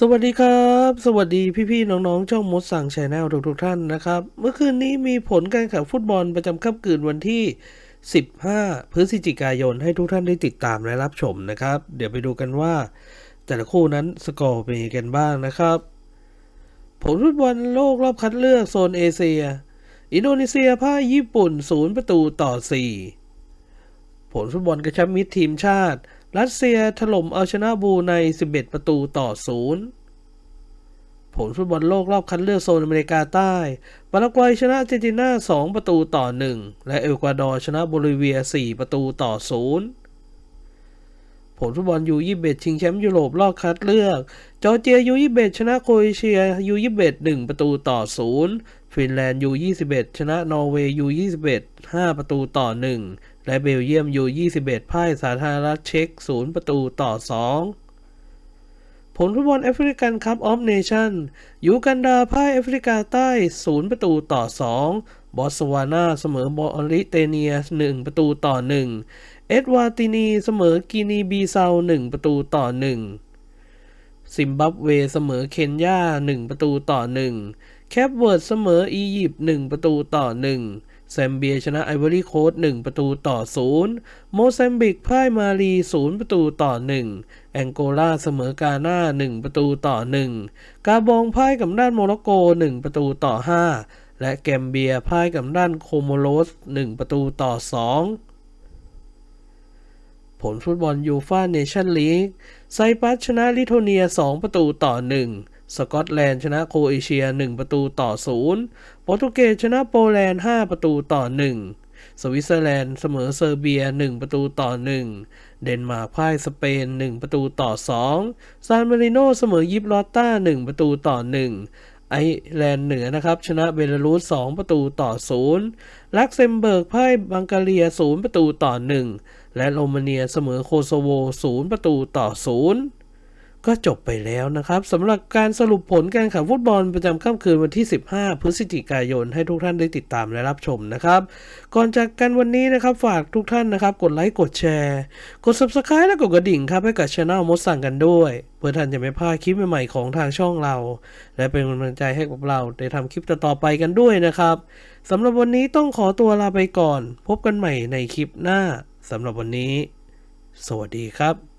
สวัสดีครับ สวัสดีพี่ๆน้องๆช่องมดสั่งแชนแนลทุกๆท่านนะครับ เมื่อคืนนี้มีผลการแข่งฟุตบอลประจำค่ำคืนวันที่ 15 พฤศจิกายนให้ทุกท่านได้ติดตามและรับชมนะครับ เดี๋ยวไปดูกันว่า แต่ละคู่นั้นสกอร์เป็นยังไงกันบ้างนะครับ ผลฟุตบอลโลกรอบคัดเลือกโซนเอเชีย อินโดนีเซียพ่ายญี่ปุ่น 0 ประตูต่อ 4 ผลฟุตบอลกระชับมิตรทีมชาติ รัสเซียถล่มเอาชนะบรูไน11 ประตูต่อ 0 ผลฟุตบอลโลกรอบคัดเลือกโซนอเมริกาใต้ ปารากวัยชนะเจนตินา 2 ประตูต่อ 1 และเอลกวาดอร์ชนะโบลิเวีย 4 ประตูต่อ 0 ผลฟุตบอลยู21ชิงแชมป์ยุโรปรอบคัดเลือก จอร์เจียยู21ชนะโครเอเชียยู21 1ประตูต่อ 0 ฟินแลนด์ยู21ชนะนอร์เวย์ยู21 5ประตูต่อ 1 และเบลเยียมอยู่ 21 พ่ายสาธารณรัฐเช็ก0 ประตูต่อ 2 ผลฟุตบอลแอฟริกันคัพออฟเนชั่นยูกันดาพ่ายแอฟริกาใต้ 0 ประตูต่อ 2 บอสวานาเสมอบอริเตเนีย 1 ประตูต่อ 1 เอ็ดวาตินีเสมอกินีบีเซา 1 ประตูต่อ 1 ซิมบับเวเสมอเคนยา 1 ประตูต่อ 1 แคปเวิร์ดเสมออียิปต์ 1 ประตูต่อ 1 แซมเบียชนะไอวอรี่โคสต์1ประตูต่อ 0 โมซัมบิกพ่ายมาลี 0 ประตูต่อ 1 แองโกลาเสมอกาหน้า 1 ประตูต่อ 1 กาบองพ่ายกับด้านโมร็อกโก 1 ประตูต่อ 5 และแกมเบียพ่ายกับด้านโคโมโรส 1 ประตูต่อ 2ผลฟุตบอลยูฟ่าเนชั่นลีกไซปรัสชนะลิโทเนีย 2 ประตูต่อ 1 สกอตแลนด์ชนะโครเอเชีย 1 ประตูต่อ 0 โปรตุเกสชนะโปแลนด์ 5 ประตูต่อ 1 สวิตเซอร์แลนด์เสมอเซอร์เบีย 1 ประตูต่อ 1 เดนมาร์กพ่ายสเปน 1 ประตูต่อ 2 ซานมาริโนเสมอยิบลอตตา1 ประตูต่อ 1 ไอร์แลนด์เหนือนะครับ ชนะเบลารุส 2 ประตูต่อ 0 ลักเซมเบิร์กพ่ายบังกาเรีย 0 ประตูต่อ 1 และโรมาเนียเสมอโคโซโว 0 ประตูต่อ 0 ก็จบไปแล้วนะครับสำหรับการสรุปผลการแข่งฟุตบอลประจำค่ำคืนวันที่ 15 พฤศจิกายน ให้ทุกท่านได้ติดตามและรับชมนะครับ ก่อนจากกันวันนี้นะครับฝากทุกท่านนะครับ กดไลค์กดแชร์ กด subscribe และกดกระดิ่งครับให้กับช anel มดสั่งกันด้วย เพื่อท่านจะไม่พลาดคลิปใหม่ๆของทางช่องเรา และเป็นกำลังใจให้กับเราได้ทำคลิปต่อๆไปกันด้วยนะครับสำหรับวันนี้ต้องขอตัวลาไปก่อน พบกันใหม่ในคลิปหน้าสำหรับวันนี้ สวัสดีครับ